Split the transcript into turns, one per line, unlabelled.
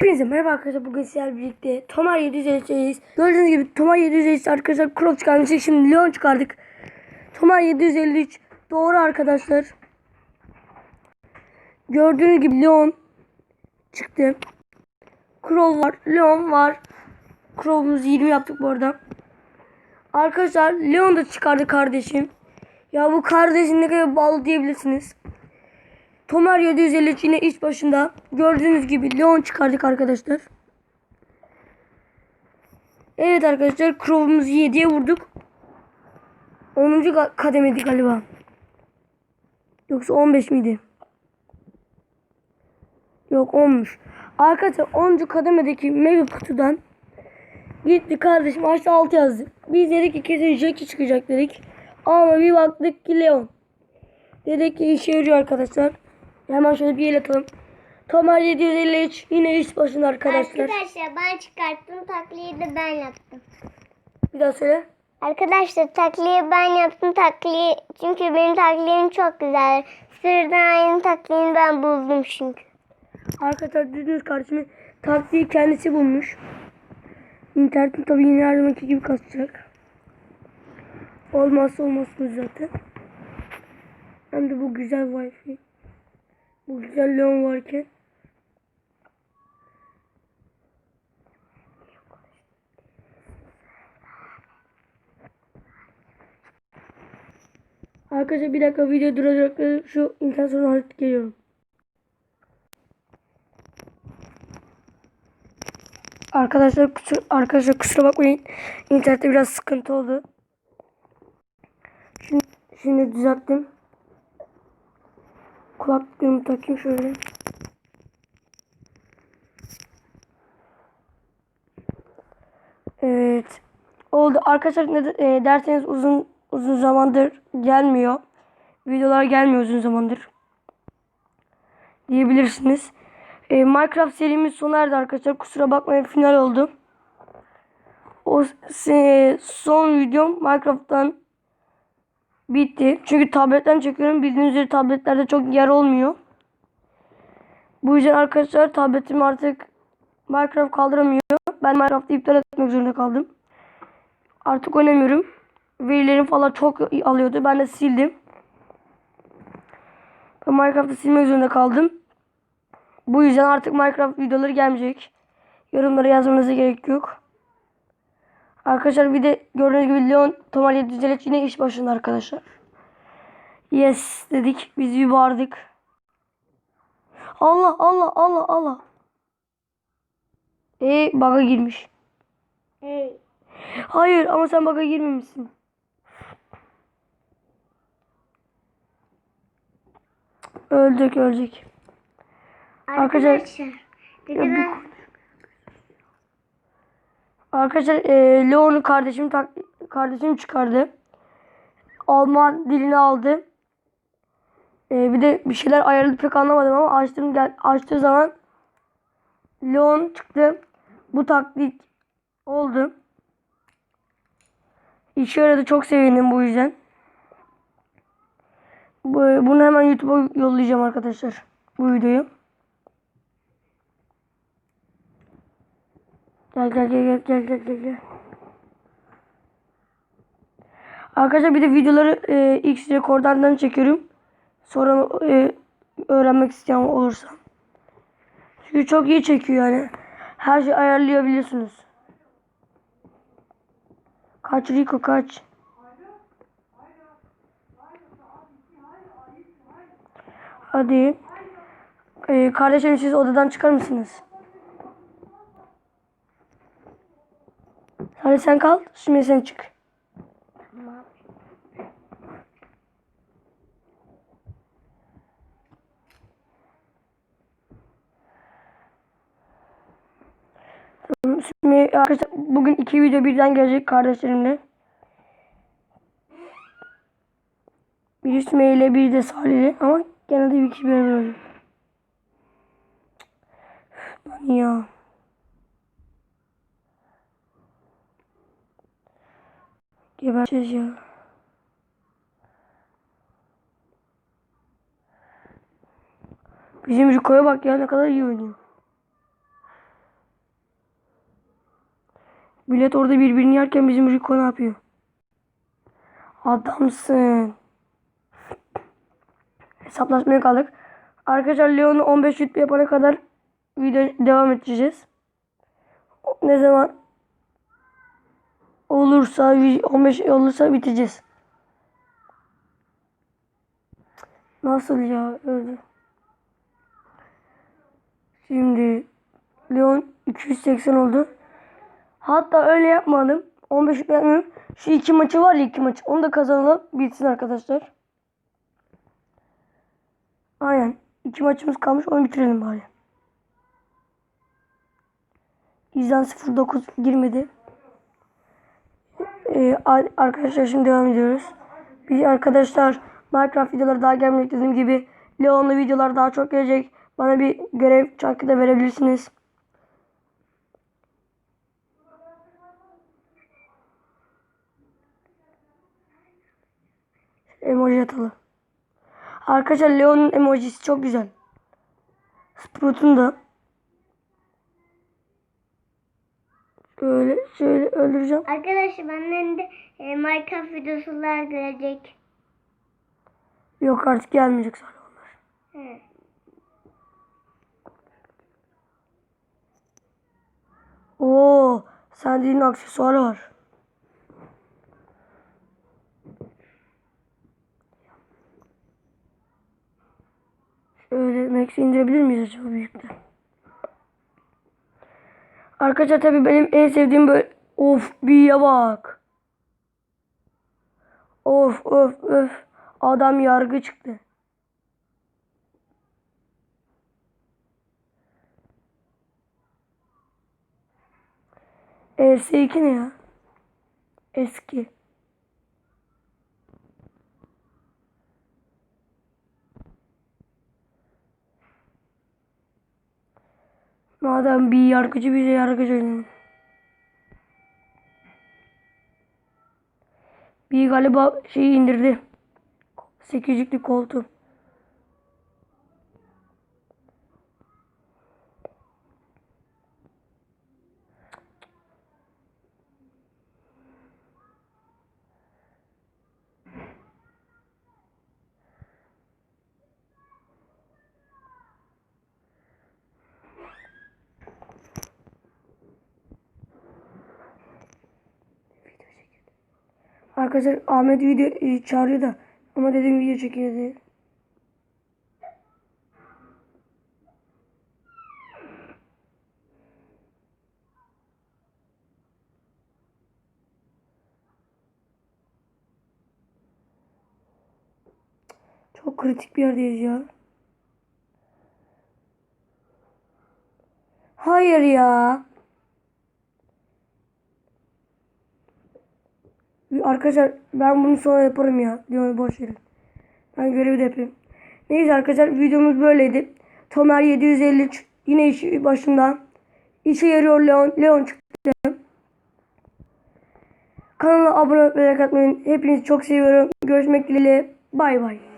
Hepinize merhaba arkadaşlar bugün sizlerle birlikte Tomar 753'teyiz. Gördüğünüz gibi Tomar 753 arkadaşlar crop çıkarmıştık şimdi Leon çıkardık. Tomar 753 doğru arkadaşlar. Gördüğünüz gibi Leon çıktı. Crow var, Leon var. Crow'umuzu 20 yaptık bu arada. Arkadaşlar Leon da çıkardı kardeşim. Ya bu kardeşin ne kadar bağlı diyebilirsiniz. Tomar 753 yine iş başında. Gördüğünüz gibi Leon çıkardık arkadaşlar. Evet arkadaşlar Crow'umuzu 7'ye vurduk. 10. ka- kademedi galiba. Yoksa 15 miydi? Yok 10'muş. Arkadaşlar 10. kademedeki mega kutudan gitti kardeşim aşağı 6 yazdı. Biz dedik ki kesin Jackie çıkacak dedik. Ama bir baktık ki Leon. Dedik ki işe yarıyor arkadaşlar. Hemen şöyle bir el atalım. Tomar 753 yine iş başında arkadaşlar.
Arkadaşlar ben çıkarttım takliyi de ben yaptım.
Bir daha söyle.
Arkadaşlar takliyi ben yaptım takliyi çünkü benim takliyim çok güzel. Sırdan aynı takliyini ben buldum çünkü.
Arkadaşlar düzgünüz kardeşimin taktiği kendisi bulmuş. İnternetin tabii yine her zamanki gibi kasacak. Olmazsa olmazsınız zaten. Hem de bu güzel wifi. Bu güzel Leon varken. Arkadaşlar bir dakika video duracak. Şu internet sorunu halledip geliyorum. Arkadaşlar kusur, arkadaşlar kusura bakmayın. İnternette biraz sıkıntı oldu. Şimdi, şimdi düzelttim. Kulaklıklarımı takayım şöyle. Evet. Oldu. Arkadaşlar ne e, derseniz uzun uzun zamandır gelmiyor. Videolar gelmiyor uzun zamandır. Diyebilirsiniz. E, Minecraft serimiz sona erdi arkadaşlar. Kusura bakmayın final oldu. O se- son videom Minecraft'tan bitti. Çünkü tabletten çekiyorum. Bildiğiniz üzere tabletlerde çok yer olmuyor. Bu yüzden arkadaşlar tabletim artık Minecraft kaldıramıyor. Ben Minecraft'ı iptal etmek zorunda kaldım. Artık oynamıyorum. Verilerim falan çok alıyordu. Ben de sildim. Ben Minecraft'ı silmek zorunda kaldım. Bu yüzden artık Minecraft videoları gelmeyecek. Yorumlara yazmanıza gerek yok. Arkadaşlar bir de gördüğünüz gibi Leon Tomal 753 yine iş başında arkadaşlar. Yes dedik. Biz bir bağırdık. Allah Allah Allah Allah. E bug'a girmiş.
Hey.
Hayır ama sen bug'a girmemişsin. Öldük ölecek. Arkadaşlar-
Arkadaşlar. Bir de
Ya bir
ben
Arkadaşlar e, Leon'u kardeşim tak kardeşim çıkardı. Alman dilini aldı. E, bir de bir şeyler ayarladı pek anlamadım ama açtım gel açtığı zaman Leon çıktı. Bu taktik oldu. İşe yaradı çok sevindim bu yüzden. Bu, bunu hemen YouTube'a yollayacağım arkadaşlar. Bu videoyu. Gel gel gel gel gel gel gel. Arkadaşlar bir de videoları e, X rekordandan çekiyorum. Sonra e, öğrenmek isteyen olursa. Çünkü çok iyi çekiyor yani. Her şeyi ayarlayabiliyorsunuz. Kaç Rico kaç. Hadi. E, kardeşim siz odadan çıkar mısınız? Hadi sen kal. Şimdi sen çık. Tamam, Şimdi arkadaşlar bugün iki video birden gelecek kardeşlerimle. Bir Sümeyye ile bir de Salih ile ama genelde bir kişi beraber olacak. Lan ya. Geberteceğim. Bizim Riko'ya bak ya ne kadar iyi oynuyor. Millet orada birbirini yerken bizim Riko ne yapıyor? Adamsın. Hesaplaşmaya kaldık. Arkadaşlar Leon'u 15 rütbe yapana kadar video devam edeceğiz. Ne zaman olursa 15 olursa biteceğiz. Nasıl ya öyle. Şimdi Leon 280 oldu. Hatta öyle yapmadım. 15 rütbe yapmıyorum. Şu iki maçı var ya iki maç. Onu da kazanalım. Bitsin arkadaşlar. Aynen. İki maçımız kalmış. Onu bitirelim bari. İzlen 09 girmedi. Ee, arkadaşlar şimdi devam ediyoruz. Bir arkadaşlar Minecraft videoları daha gelmeyecek dediğim gibi Leon'la videolar daha çok gelecek. Bana bir görev çarkı da verebilirsiniz. Emoji atalım. Arkadaşlar Leon'un emojisi çok güzel. Sprout'un da. Şöyle öldüreceğim.
Arkadaşlar benden de e, Minecraft videosular gelecek.
Yok artık gelmeyecek sonra onlar.
He.
Oo, Sandy'nin aksesuarı var. Şöyle Max'i indirebilir miyiz acaba büyükte? Arkadaşlar tabii benim en sevdiğim böyle of bir bak. Of of of. Adam yargı çıktı. ES2 ne ya? Eski. Madem bir yargıcı bize yargıcı oynayalım. Bir galiba şeyi indirdi. Sekizlikli koltuğu. Arkadaşlar Ahmet video e, çağırıyor da ama dedim video çekiyor diye. Çok kritik bir yerdeyiz ya. Hayır ya. Arkadaşlar ben bunu sonra yaparım ya. Diyorum boş verin. Ben görevi de yapayım. Neyse arkadaşlar videomuz böyleydi. Tomer 753 yine işi başında. İşe yarıyor Leon. Leon çıktı. Kanala abone olmayı, like atmayı. Hepinizi çok seviyorum. Görüşmek dileğiyle. Bay bay.